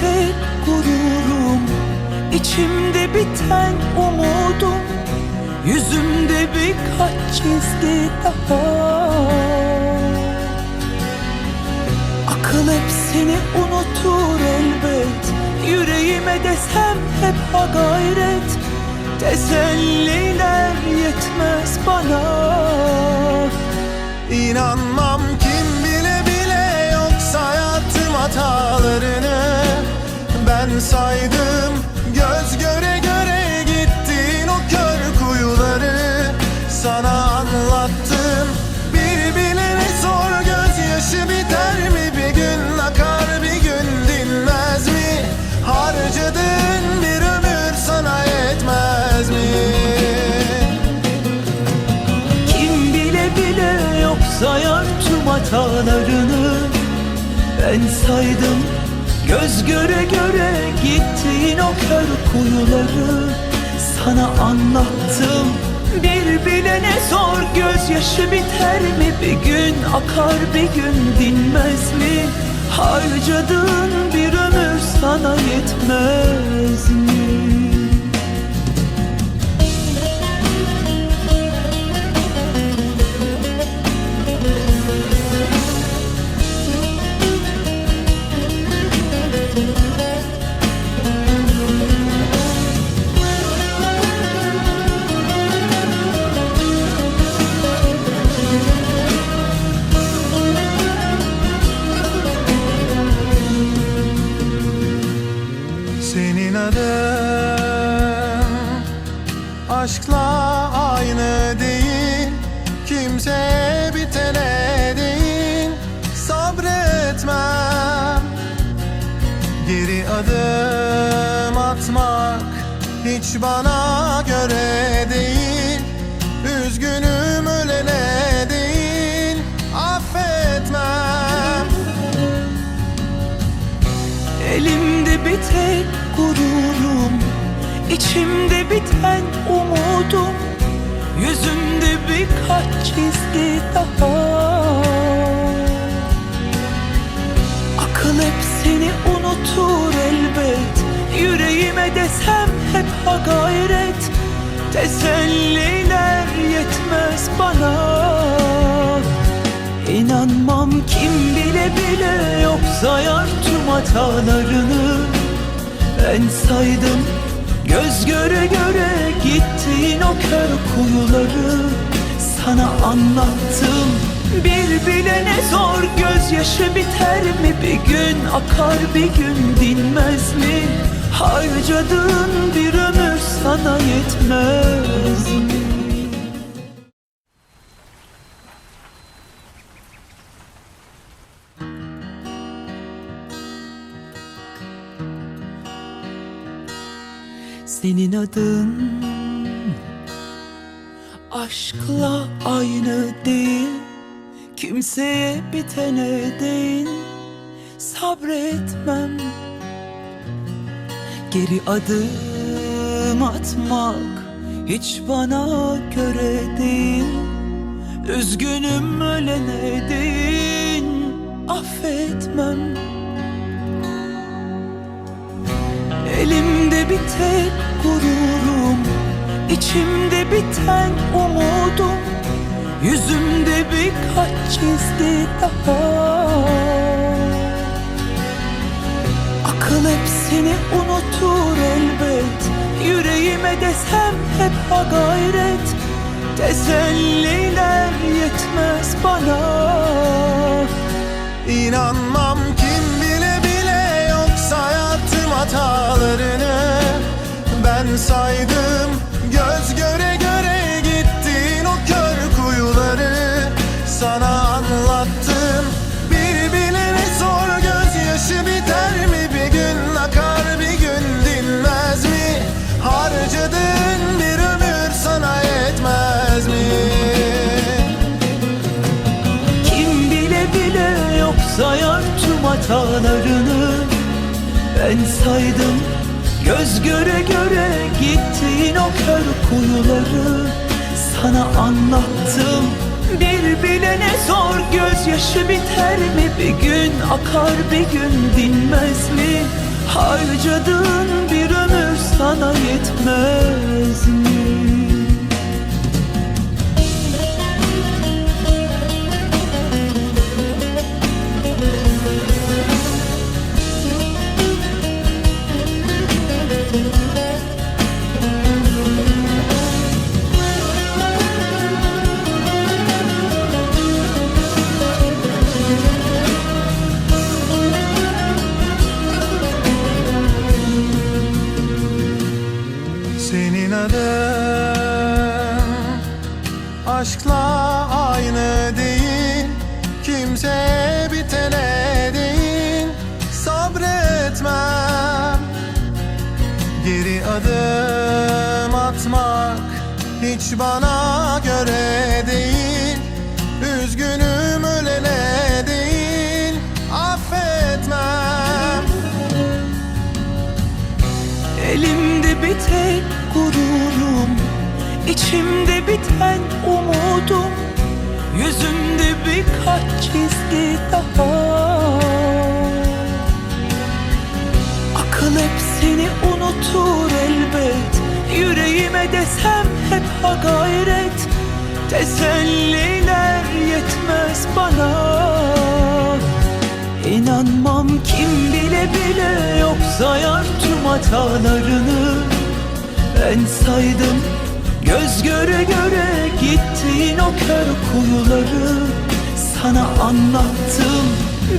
tek gururum içimde biten umudum. Yüzümde birkaç çizgi daha. Akıl hep seni unutur elbet. Yüreğime desem hep ha gayret. Teselliler yetmez bana. İnanmam kim bile bile yok sayattım hatalarını saydım. Göz göre göre gittin o kör kuyuları. Sana anlattım. Bir bilene sor gözyaşı biter mi? Bir gün akar bir gün dinmez mi? Harcadığın bir ömür sana yetmez mi? Kim bile bile yok sayar tüm hatalarını. Ben saydım göz göre göre gittiğin o kör kuyuları Sana anlattım. Bir bilene sor gözyaşı biter mi? Bir gün akar bir gün dinmez mi? Harcadığın bir ömür sana yetmez mi? Hiç bana göre değil Üzgünüm ölene değil Affetmem. Elimde bir tek gururum içimde biten umudum Yüzümde birkaç çizgi daha. Akıl hep seni unutur Yüreğime desem hep ha gayret Teselliler yetmez bana. İnanmam kim bile bile yok sayar tüm hatalarını. Ben saydım göz göre göre gittiğin o kör kuyuları. Sana anlattım bir bilene zor gözyaşı biter mi? Bir gün akar bir gün dinmez mi Harcadığın bir ömür sana yetmez? Senin adın Aşkla aynı değil Kimseye bitene değil Sabretmem Geri adım atmak Hiç bana göre değil. Üzgünüm ölene değil Affetmem. Elimde bir tek gururum içimde biten umudum. Yüzümde birkaç çizgi daha Desem hep ha gayret Teselliler yetmez bana. İnanmam kim bile bile yok sayattım hatalarını Ben saydım göz göre göre Ben saydım göz göre göre gittiğin o kör kuyuları Sana anlattım. Bir bilene zor gözyaşı biter mi? Bir gün akar bir gün dinmez mi? Harcadığın bir ömür sana yetmez mi aşkla aynı değil Kimse bitene değil. Sabretmem Geri adım atmak hiç bana göre değil. Üzgünüm ölene değil affetmem. Elimde bir tek gururum içimde biten umudum Yüzümde birkaç çizgi daha. Akıl hep seni unutur elbet Yüreğime desem hep ha gayret. Teselliler yetmez bana. İnanmam kim bile bile yok sayar tüm hatalarını. Ben saydım göz göre göre gittiğin o kör kuyuları. Sana anlattım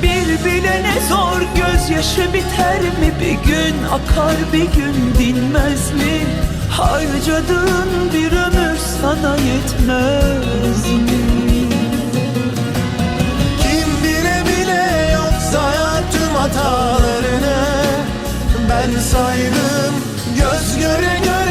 bir bilene zor. Gözyaşı biter mi? Bir gün akar bir gün dinmez mi? Harcadığın bir ömür sana yetmez mi? Kim bile bile yok sayar tüm hatalarını Ben saydım. Göz göre göre